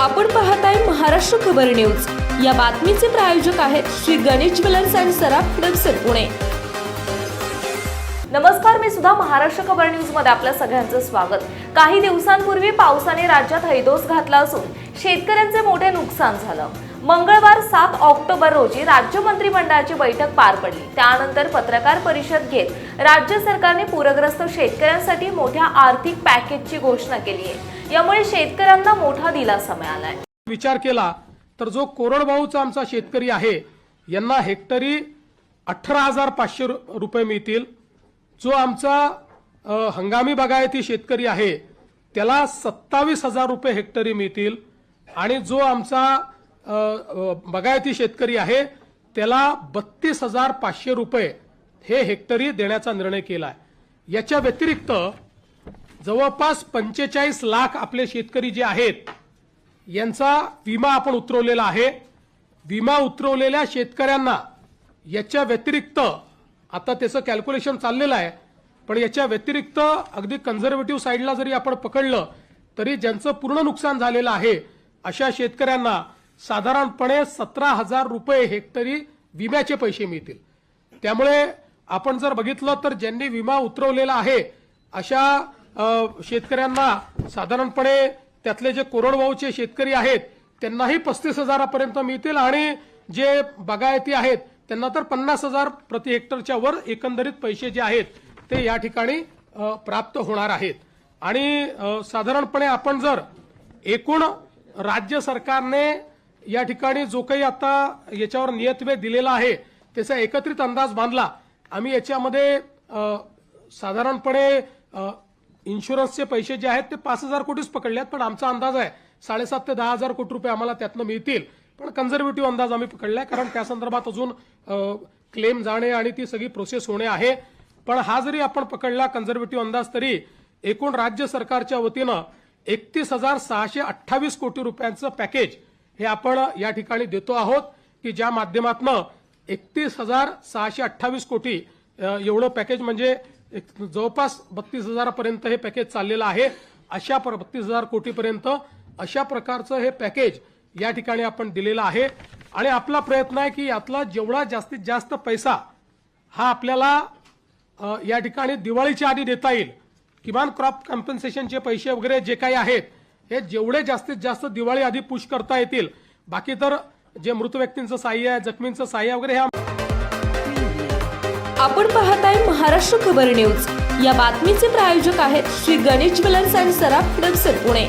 आपण पाहताय महाराष्ट्र खबर न्यूज. या बातमीचे प्रायोजक आहेत श्री गणेश ज्वेलर्स अँड सराफ हडपसर पुणे. नमस्कार मी सुद्धा महाराष्ट्र खबर न्यूजमध्ये आपल्या सगळ्यांचं स्वागत. काही दिवसांपूर्वी पावसाने राज्यात हैदोस घातला असून शेतकऱ्यांचे मोठे नुकसान झालं. मंगळवार सात ऑक्टोबर रोजी राज्य मंत्रिमंडळाची बैठक पार पडली. त्यानंतर पत्रकार परिषद घेत राज्य सरकारने पूरग्रस्त शेतकऱ्यांसाठी मोठ्या आर्थिक पॅकेजची घोषणा केली आहे. यामुळे शेतकऱ्यांना मोठा दिलासा मिळालाय. विचार केला तर जो कोरडवाहूचा आमचा शेतकरी आहे यांना हेक्टरी अठरा हजार पाचशे रु- रुपये मिळतील. जो आमचा हंगामी बागायती शेतकरी आहे त्याला सत्तावीस हजार रुपये हेक्टरी मिळतील. आणि जो आमचा बागायती शेतकरी आहे त्याला बत्तीस हजार पाचशे रुपये हे हेक्टरी देण्याचा निर्णय केला आहे याच्या व्यतिरिक्त जवळपास पंचेचाळीस लाख आपले शेतकरी जे आहेत यांचा विमा आपण उतरवलेला आहे. विमा उतरवलेल्या शेतकऱ्यांना याच्या व्यतिरिक्त आता त्याचं कॅल्क्युलेशन चाललेलं आहे पण याच्या व्यतिरिक्त अगदी कन्झर्वेटिव्ह साईडला जरी आपण पकडलं तरी ज्यांचं पूर्ण नुकसान झालेलं आहे अशा शेतकऱ्यांना साधारणपणे सतरा हजार रुपये हेक्टरी विम्याचे पैसे मिळतील. त्यामुळे आपण जर बघितलं तर ज्यांनी विमा उतरवलेला आहे अशा शेतकऱ्यांना साधारणपणे त्यातले जे कोरडवाहूचे शेतकरी आहेत त्यांनाही पस्तीस हजारापर्यंत मिळतील आणि जे बागायती आहेत त्यांना तर पन्नास हजार प्रति हेक्टरच्या वर एकंदरीत पैसे जे आहेत ते या ठिकाणी प्राप्त होणार आहेत. आणि साधारणपणे आपण जर एकूण राज्य सरकारने या ठिकाणी जो काही आता याच्यावर नियतवे दिलेला आहे त्याचा एकत्रित अंदाज बांधला. आम्ही याच्यामध्ये साधारणपणे इन्शुरन्सचे पैसे जे आहेत ते पाच हजार कोटीच पकडले आहेत पण आमचा अंदाज आहे साडेसात ते दहा हजार कोटी रुपये आम्हाला त्यातनं मिळतील. पण कन्झर्वेटिव्ह अंदाज आम्ही पकडलाय कारण त्या संदर्भात अजून क्लेम जाणे आणि ती सगळी प्रोसेस होणे आहे. पण हा जरी आपण पकडला कन्झर्वेटिव्ह अंदाज तरी एकूण राज्य सरकारच्या वतीनं एकतीस हजार सहाशे अठ्ठावीस कोटी रुपयांचं पॅकेज हे आपण या ठिकाणी देतो आहोत की ज्या माध्यमातनं एकतीस हजार सहाशे अठ्ठावीस कोटी एवढं पॅकेज म्हणजे एक जवळपास बत्तीस हजारापर्यंत हे पॅकेज चाललेलं आहे. अशा पर बत्तीस हजार कोटीपर्यंत अशा प्रकारचं हे पॅकेज या ठिकाणी आपण दिलेलं आहे. आणि आपला प्रयत्न आहे की यातला जेवढा जास्तीत जास्त पैसा हा आपल्याला या ठिकाणी दिवाळीच्या आधी देता येईल. किमान क्रॉप कॉम्पन्सेशनचे पैसे वगैरे जे काही आहेत हे जेवढे जास्तीत जास्त दिवाळी आधी पुश करता येतील बाकी तर जे मृत व्यक्तींचं साह्य आहे जखमींचं साह्य वगैरे हे आपण पाहत आहे महाराष्ट्र खबर न्यूज या बातमीचे प्रायोजक आहेत श्री गणेश ज्वेलर्स अँड सराफ हडपसर पुणे.